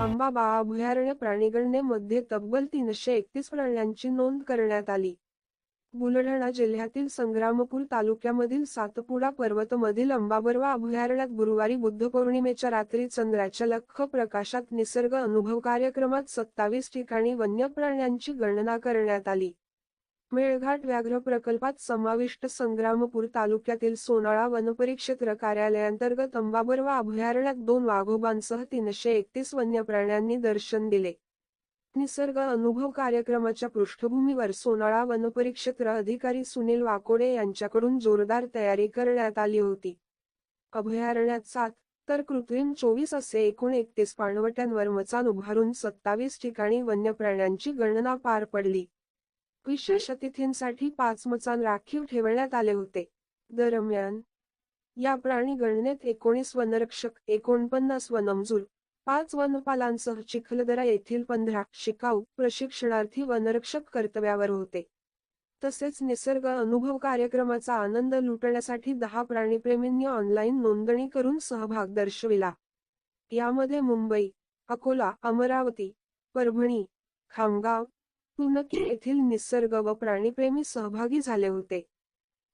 बा अभयारण्य प्राणीगणनेमध्ये तब्बल तीनशे एकतीस प्राण्यांची नोंद करण्यात आली. बुलढाणा जिल्ह्यातील संग्रामपूर तालुक्यामधील सातपुडा पर्वतमधील अंबाबरवा अभयारण्यात गुरुवारी बुद्ध पौर्णिमेच्या रात्री चंद्राच्या लख्ख प्रकाशात निसर्ग अनुभव कार्यक्रमात सत्तावीस ठिकाणी वन्य प्राण्यांची गणना करण्यात आली. मेळघाट व्याघ्र प्रकल्पात समाविष्ट संग्रामपूर तालुक्यातील सोनाळा वनपरिक्षेत्र कार्यालयांतर्गत अंबाबरवा अभयारण्यात दोन वाघोबांसह तीनशे एकतीस वन्य प्राण्यांनी दर्शन दिले. निसर्ग अनुभव कार्यक्रमाच्या पृष्ठभूमीवर सोनाळा वनपरिक्षेत्र अधिकारी सुनील वाकोडे यांच्याकडून जोरदार तयारी करण्यात आली होती. अभयारण्यात सात तर कृत्रिम चोवीस असे एकूण एकतीस पाणवट्यांवर मचान उभारून सत्तावीस ठिकाणी वन्य प्राण्यांची गणना पार पडली. विशेष अतिथींसाठी पाच मचान राखीव ठेवण्यात आले होते. दरम्यान या प्राणी गणनेत एकोणीस वनरक्षक एकोणपन्नास वनमजूर पाच वनपालांसह चिखलदरा येथील पंधरा शिकाऊ प्रशिक्षणार्थी वनरक्षक कर्तव्यावर होते. तसेच निसर्ग अनुभव कार्यक्रमाचा आनंद लुटण्यासाठी दहा प्राणीप्रेमींनी ऑनलाईन नोंदणी करून सहभाग दर्शविला. यामध्ये मुंबई अकोला अमरावती परभणी खामगाव पुनकी येथील निसर्ग व प्राणीप्रेमी सहभागी झाले होते.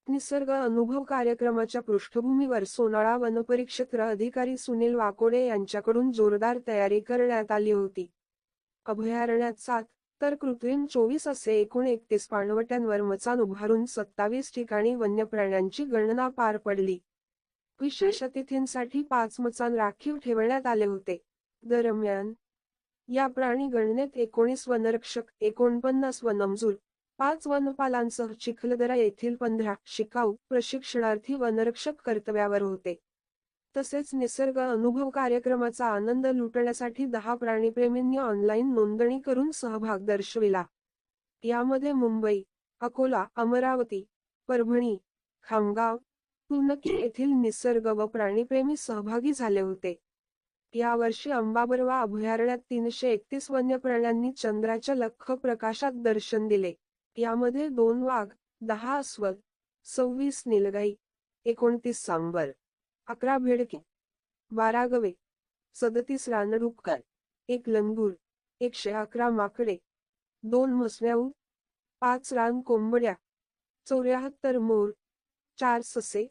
निसर्ग अनुभव कार्यक्रमाच्या पृष्ठभूमीवर सोनाळा वनपरिक्षेत्र अधिकारी सुनील वाकोडे यांच्याकडून जोरदार तयारी करण्यात आली होती. अभयारण्यात सात तर कृत्रिम चोवीस असे एकूण एकतीस पाणवट्यांवर मचान उभारून सत्तावीस ठिकाणी वन्य प्राण्यांची गणना पार पडली. विशेष अतिथींसाठी पाच मचान राखीव ठेवण्यात आले होते. दरम्यान या प्राणी गणनेत एकोणीस वनरक्षक एकोणपन्नास वनमजूर पाच वनपालांसह चिखलदरा येथील पंधरा शिकाऊ प्रशिक्षणार्थी वनरक्षक कर्तव्यावर होते. तसेच निसर्ग अनुभव कार्यक्रमाचा आनंद लुटण्यासाठी दहा प्राणीप्रेमींनी ऑनलाईन नोंदणी करून सहभाग दर्शविला. यामध्ये मुंबई अकोला अमरावती परभणी खामगाव तुनकी येथील निसर्ग व प्राणीप्रेमी सहभागी झाले होते. यावर्षी अंबाबरवा अभयारण्यात तीनशे एकतीस वन्य प्राण्यांनी चंद्राच्या लख्ख प्रकाशात दर्शन दिले. यामध्ये दोन वाघ दहा अस्वल सव्वीस निलगाई एकोणतीस सांबर अकरा भेडके बारा गवे सदतीस रानडुक्कर एक लंगूर एकशे अकरा माकडे दोन म्हसव्याऊ पाच रान कोंबड्या चौऱ्याहत्तर मोर चार ससे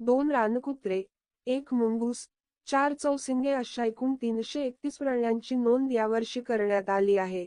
दोन रानकुत्रे एक मुंगूस चार चौसिंगे अशा एकूण तीनशे एकतीस प्राण्यांची नोंद यावर्षी करण्यात आली आहे.